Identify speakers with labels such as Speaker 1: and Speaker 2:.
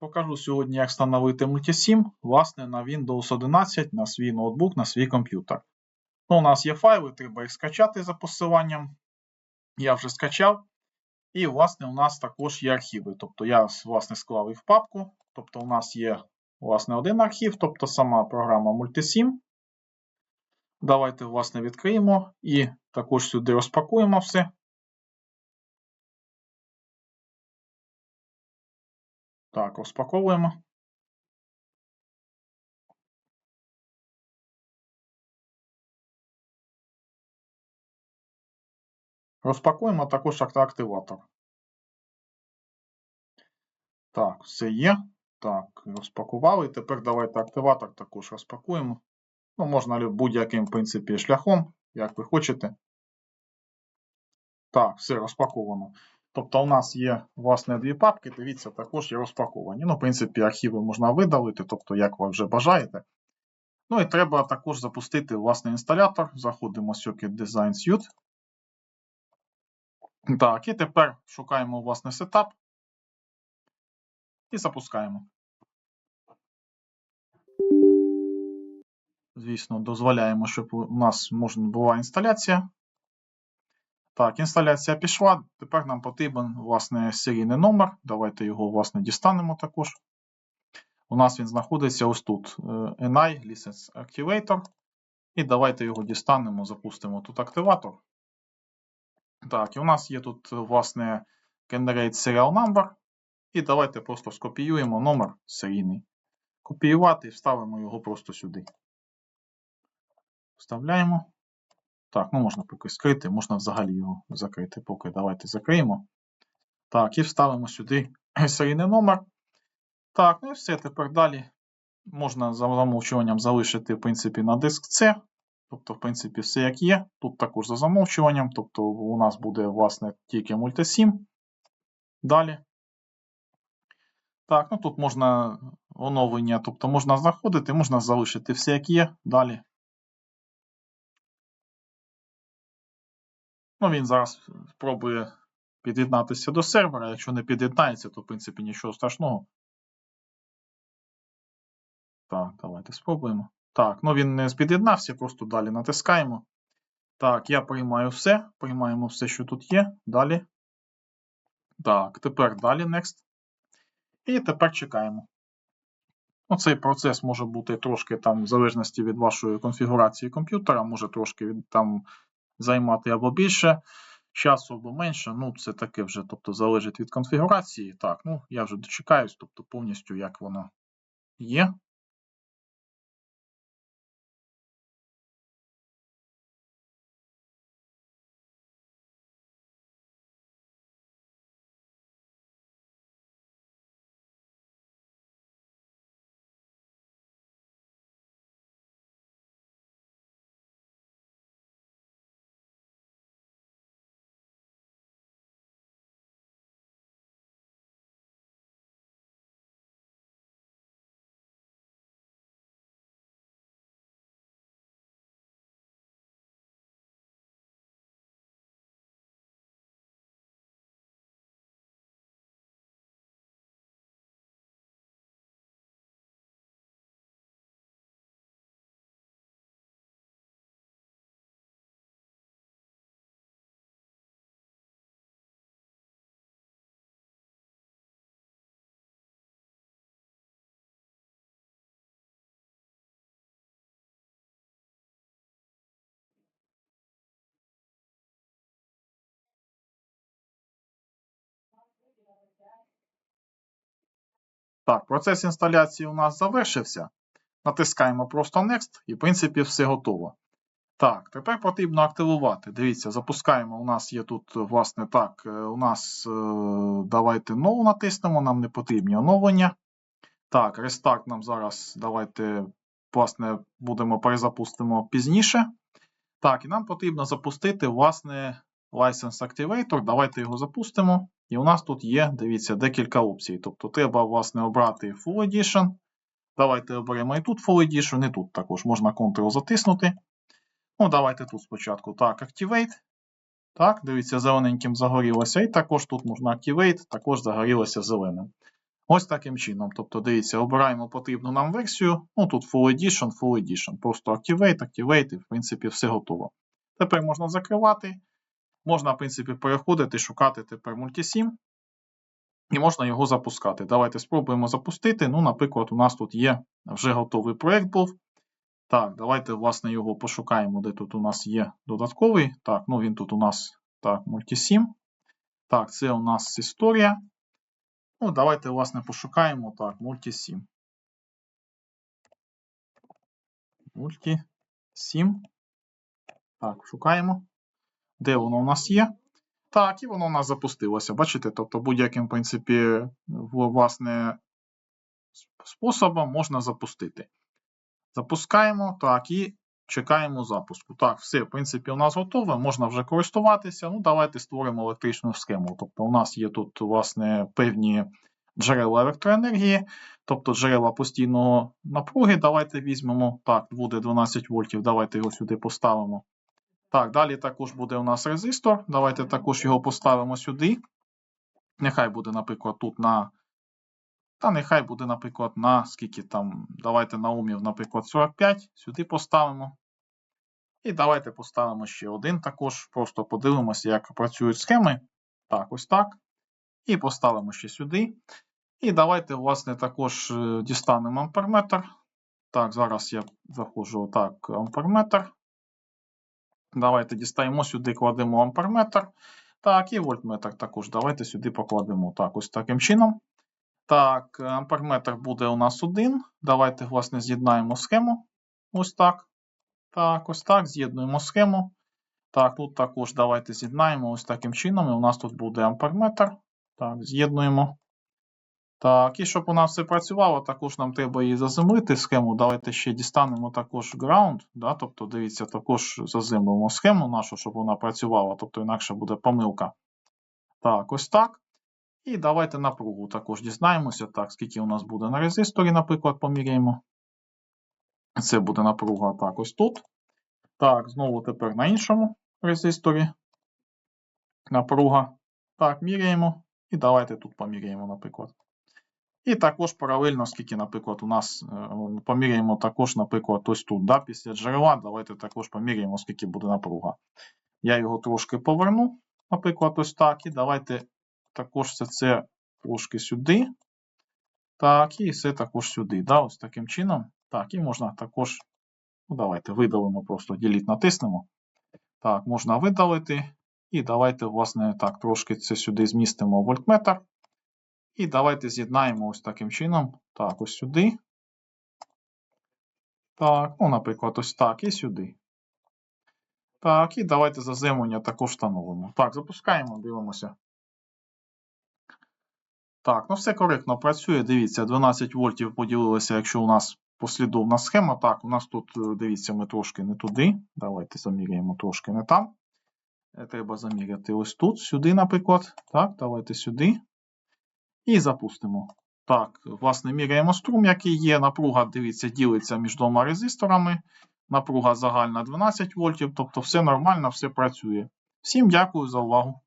Speaker 1: Покажу сьогодні, як встановити Multisim, власне, на Windows 11, на свій ноутбук, на свій комп'ютер. Ну, у нас є файли, треба їх скачати за посиланням. Я вже скачав. І, власне, у нас також є архіви. Тобто я власне, склав їх в папку. Тобто, у нас є власне, один архів, тобто сама програма Multisim. Давайте, власне, відкриємо і також сюди розпакуємо все. Так, розпаковуємо. Розпакуємо також активатор. Так, все є. Так, розпакували. Тепер давайте активатор також розпакуємо. Ну, можна будь-яким, в принципі, шляхом, як ви хочете. Так, все розпаковано. Тобто у нас є, власне, дві папки, дивіться, також є розпаковані. Ну, в принципі, архіви можна видалити, тобто, як ви вже бажаєте. Ну і треба також запустити власний інсталятор. Заходимо в Circuit Design Suite. Так, і тепер шукаємо власне сетап і запускаємо. Звісно, дозволяємо, щоб у нас можна була інсталяція. Так, інсталяція пішла. Тепер нам потрібен власне серійний номер. Давайте його власне дістанемо також. У нас він знаходиться ось тут. Е, NI License Activator. І давайте його дістанемо, запустимо тут активатор. Так, і у нас є тут, власне, Generate Serial Number. І давайте просто скопіюємо номер серійний. Копіювати і вставимо його просто сюди. Вставляємо. Так, ну можна поки скрити, можна взагалі його закрити. Поки давайте закриємо. Так, і вставимо сюди серійний номер. Так, ну і все. Тепер далі можна за замовчуванням залишити, в принципі, на диск C. Тобто, в принципі, все як є. Тут також за замовчуванням. Тобто, у нас буде, власне, тільки мультисім. Далі. Так, ну тут можна оновлення, тобто можна знаходити, можна залишити все як є. Далі. Ну, він зараз спробує під'єднатися до сервера. Якщо не під'єднається, то в принципі нічого страшного. Так, давайте спробуємо. Так, ну він не під'єднався, просто далі натискаємо. Так, я приймаю все. Приймаємо все, що тут є. Далі. Так, тепер далі Next. І тепер чекаємо. Ну, Цей процес може бути трошки там, в залежності від вашої конфігурації комп'ютера, може трошки від, там займати або більше часу, або менше. Ну, це таке вже тобто, залежить від конфігурації. Так, ну я вже дочекаюсь, тобто повністю як воно є. Так, процес інсталяції у нас завершився. Натискаємо просто Next і, в принципі, все готово. Так, тепер потрібно активувати. Дивіться, запускаємо. У нас є тут, власне, так, е, у нас е, давайте нову натиснемо, нам не потрібні оновлення. Так, рестарт нам зараз давайте, власне, будемо перезапустимо пізніше. Так, і нам потрібно запустити, власне, License Activator. Давайте його запустимо. І у нас тут є, дивіться, декілька опцій. Тобто треба, власне, обрати Full Edition. Давайте оберемо і тут Full Edition, і тут також можна Ctrl затиснути. Ну, давайте тут спочатку. Так, Activate. Так, дивіться, зелененьким загорілося. І також тут можна Activate, також загорілося зеленим. Ось таким чином. Тобто, дивіться, обираємо потрібну нам версію. Ну, тут Full Edition, Full Edition. Просто Activate, Activate, і в принципі все готово. Тепер можна закривати. Можна, в принципі, переходити, шукати тепер Multisim. І можна його запускати. Давайте спробуємо запустити. Ну, наприклад, у нас тут є вже готовий проєкт був. Так, давайте, власне, його пошукаємо, де тут у нас є додатковий. Так, ну він тут у нас так, Multisim. Так, це у нас історія. Ну, давайте, власне, пошукаємо. Так, Multisim. Multisim. Так, шукаємо. Де воно у нас є? Так, і воно у нас запустилося. Бачите? Тобто, будь-яким, в принципі, власне, способом можна запустити. Запускаємо, так, і чекаємо запуску. Так, все, в принципі, у нас готове, можна вже користуватися. Ну, давайте створимо електричну схему. Тобто, у нас є тут, власне, певні джерела електроенергії, тобто джерела постійного напруги. Давайте візьмемо. Так, буде 12 вольтів, давайте його сюди поставимо. Так, далі також буде у нас резистор. Давайте також його поставимо сюди. Нехай буде, наприклад, тут на. Та нехай буде, наприклад, на скільки там. Давайте на умів, наприклад, 45. Сюди поставимо. І давайте поставимо ще один також. Просто подивимося, як працюють схеми. Так, ось так. І поставимо ще сюди. І давайте, власне, також е, дістанемо амперметр. Так, зараз я заходжу так, амперметр. Давайте дістаємо сюди, кладемо амперметр. Так, і вольтметр також. Давайте сюди покладемо. Так, ось таким чином. Так, амперметр буде у нас один. Давайте, власне, з'єднаємо схему. Ось так. Так, ось так. З'єднуємо схему. Так, тут також давайте з'єднаємо ось таким чином. І у нас тут буде амперметр. Так, з'єднуємо. Так, і щоб у нас все працювало, також нам треба її заземлити схему. Давайте ще дістанемо також ground. Да? Тобто, дивіться, також заземлимо схему нашу, щоб вона працювала, тобто інакше буде помилка. Так, ось так. І давайте напругу також дізнаємося. Так, скільки у нас буде на резисторі, наприклад, поміряємо. Це буде напруга так, ось тут. Так, знову тепер на іншому резисторі. Напруга. Так, міряємо. І давайте тут поміряємо, наприклад. І також паралельно, скільки, наприклад, у нас е, поміряємо також, наприклад, ось тут, да, після джерела. Давайте також поміряємо, скільки буде напруга. Я його трошки поверну, наприклад, ось так. І давайте також все це трошки сюди. Так, і все також сюди. Да, Ось таким чином. Так, і можна також. Ну, давайте видалимо, просто діліт натиснемо. Так, можна видалити. І давайте, власне, так, трошки це сюди змістимо вольтметр. І давайте з'єднаємо ось таким чином. Так, ось сюди. Так, ну, наприклад, ось так і сюди. Так, і давайте заземлення також встановимо. Так, запускаємо, дивимося. Так, ну все коректно працює. Дивіться, 12 вольтів поділилося, якщо у нас послідовна схема. Так, у нас тут, е, дивіться, ми трошки не туди. Давайте заміряємо трошки не там. Е, Треба заміряти ось тут, сюди, наприклад. Так, давайте сюди. І запустимо. Так, власне, міряємо струм, який є. Напруга, дивіться, ділиться між двома резисторами. Напруга загальна 12 вольтів, тобто все нормально, все працює. Всім дякую за увагу.